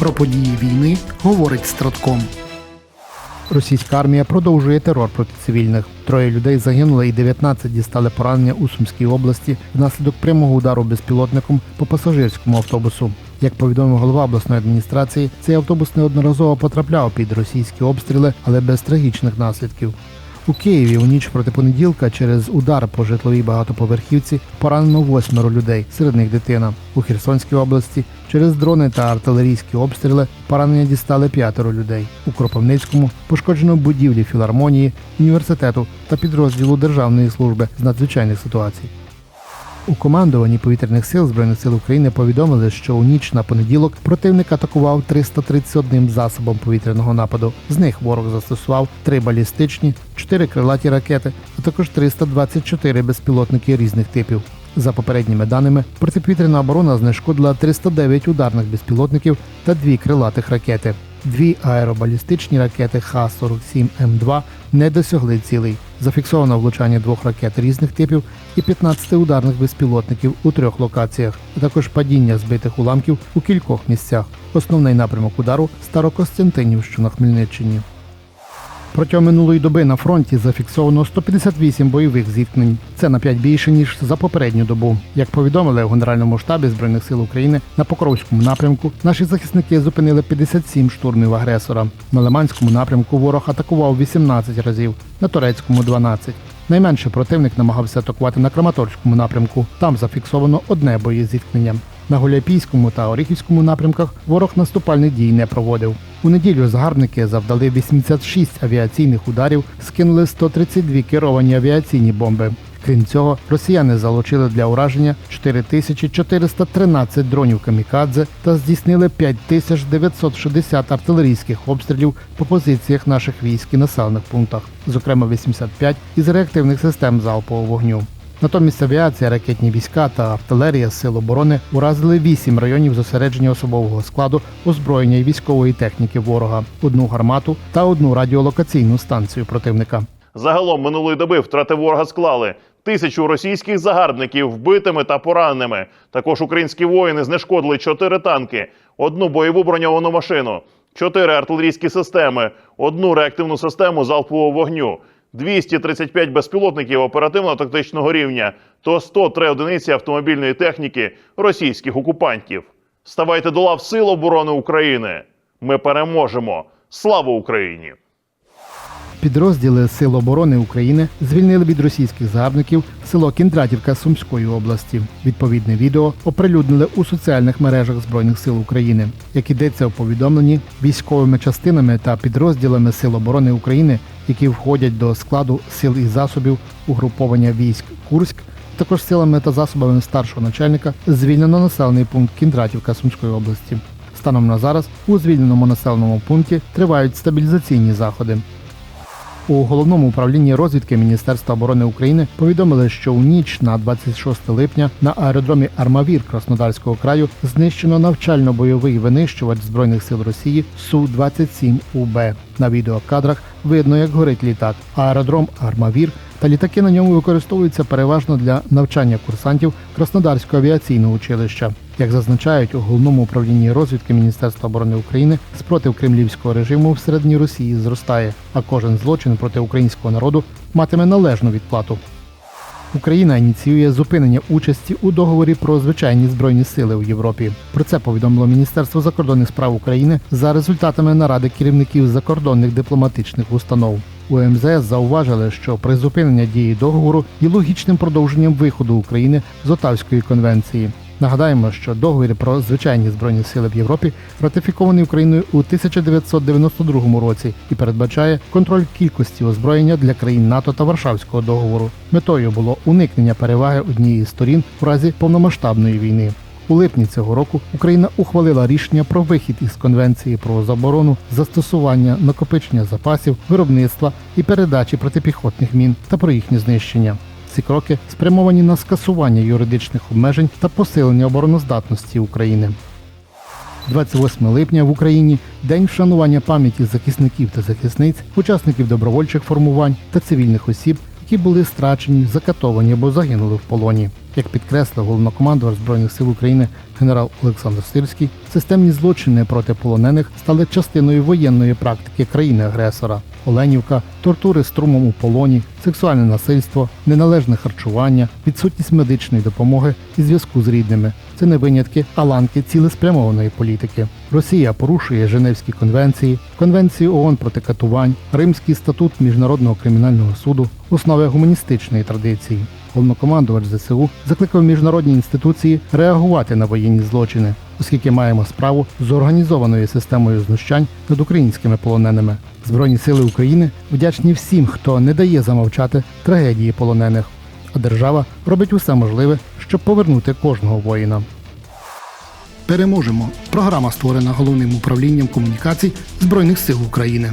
Про події війни говорить Стратком. Російська армія продовжує терор проти цивільних. Троє людей загинули і 19 дістали поранення у Сумській області внаслідок прямого удару безпілотником по пасажирському автобусу. Як повідомив голова обласної адміністрації, цей автобус неодноразово потрапляв під російські обстріли, але без трагічних наслідків. У Києві у ніч проти понеділка через удар по житловій багатоповерхівці поранено восьмеро людей, серед них дитина. У Херсонській області через дрони та артилерійські обстріли поранення дістали п'ятеро людей. У Кропивницькому пошкоджено будівлі філармонії, університету та підрозділу Державної служби з надзвичайних ситуацій. У командуванні повітряних сил Збройних сил України повідомили, що у ніч на понеділок противник атакував 331 засобом повітряного нападу. З них ворог застосував три балістичні, чотири крилаті ракети, а також 324 безпілотники різних типів. За попередніми даними, протиповітряна оборона знешкодила 309 ударних безпілотників та дві крилатих ракети. Дві аеробалістичні ракети Х-47М2 не досягли цілей. Зафіксовано влучання двох ракет різних типів і 15 ударних безпілотників у трьох локаціях, а також падіння збитих уламків у кількох місцях. Основний напрямок удару Старокостянтинівщина Хмельниччині. Протягом минулої доби на фронті зафіксовано 158 бойових зіткнень. Це на 5 більше ніж за попередню добу. Як повідомили у Генеральному штабі збройних сил України на Покровському напрямку, наші захисники зупинили 57 штурмів агресора. На Лиманському напрямку ворог атакував 18 разів, на турецькому 12. Найменше противник намагався атакувати на Краматорському напрямку. Там зафіксовано одне боєзіткнення. На Гуляйпійському та Оріхівському напрямках ворог наступальних дій не проводив. У неділю загарбники завдали 86 авіаційних ударів, скинули 132 керовані авіаційні бомби. Крім цього, росіяни залучили для ураження 4413 дронів камікадзе та здійснили 5960 артилерійських обстрілів по позиціях наших військ і населених пунктах, зокрема 85 із реактивних систем залпового вогню. Натомість авіація, ракетні війська та артилерія Сил оборони уразили вісім районів зосередження особового складу, озброєння і військової техніки ворога, одну гармату та одну радіолокаційну станцію противника. Загалом минулої доби втрати ворога склали тисячу російських загарбників вбитими та пораненими. Також українські воїни знешкодили чотири танки, одну бойову броньовану машину, чотири артилерійські системи, одну реактивну систему залпового вогню, 235 безпілотників оперативно-тактичного рівня та 103 одиниці автомобільної техніки російських окупантів. Ставайте до лав Сил оборони України. Ми переможемо! Слава Україні! Підрозділи Сил оборони України звільнили від російських загарбників село Кіндратівка Сумської області. Відповідне відео оприлюднили у соціальних мережах Збройних сил України. Як ідеться у повідомленні, військовими частинами та підрозділами Сил оборони України, які входять до складу сил і засобів угруповання військ Курськ, також силами та засобами старшого начальника звільнено населений пункт Кіндратівка Сумської області. Станом на зараз у звільненому населеному пункті тривають стабілізаційні заходи. У головному управлінні розвідки Міністерства оборони України повідомили, що у ніч на 26 липня на аеродромі Армавір Краснодарського краю знищено навчально-бойовий винищувач збройних сил Росії су 27 УБ. На відеокадрах видно, як горить літак. Аеродром Армавір та літаки на ньому використовуються переважно для навчання курсантів Краснодарського авіаційного училища. Як зазначають у головному управлінні розвідки Міністерства оборони України, спротив кремлівського режиму всередині Росії зростає, а кожен злочин проти українського народу матиме належну відплату. Україна ініціює зупинення участі у договорі про звичайні збройні сили у Європі. Про це повідомило Міністерство закордонних справ України за результатами наради керівників закордонних дипломатичних установ. У МЗС зауважили, що призупинення дії договору є логічним продовженням виходу України з Отавської конвенції. Нагадаємо, що договір про звичайні збройні сили в Європі ратифікований Україною у 1992 році і передбачає контроль кількості озброєння для країн НАТО та Варшавського договору. Метою було уникнення переваги однієї з сторін у разі повномасштабної війни. У липні цього року Україна ухвалила рішення про вихід із конвенції про заборону застосування накопичення запасів, виробництва і передачі протипіхотних мін та про їхнє знищення. Ці кроки спрямовані на скасування юридичних обмежень та посилення обороноздатності України. 28 липня в Україні день вшанування пам'яті захисників та захисниць, учасників добровольчих формувань та цивільних осіб, які були страчені, закатовані або загинули в полоні. Як підкреслив головнокомандувач Збройних сил України генерал Олександр Сирський, системні злочини проти полонених стали частиною воєнної практики країни-агресора. Оленівка, тортури струмом у полоні, сексуальне насильство, неналежне харчування, відсутність медичної допомоги і зв'язку з рідними це не винятки, а ланки цілеспрямованої політики. Росія порушує Женевські конвенції, Конвенцію ООН проти катувань, Римський статут Міжнародного кримінального суду, основи гуманістичної традиції. Головнокомандувач ЗСУ закликав міжнародні інституції реагувати на воєнні злочини, оскільки маємо справу з організованою системою знущань над українськими полоненими. Збройні сили України вдячні всім, хто не дає замовчати трагедії полонених. А держава робить усе можливе, щоб повернути кожного воїна. Переможемо. Програма створена головним управлінням комунікацій Збройних сил України.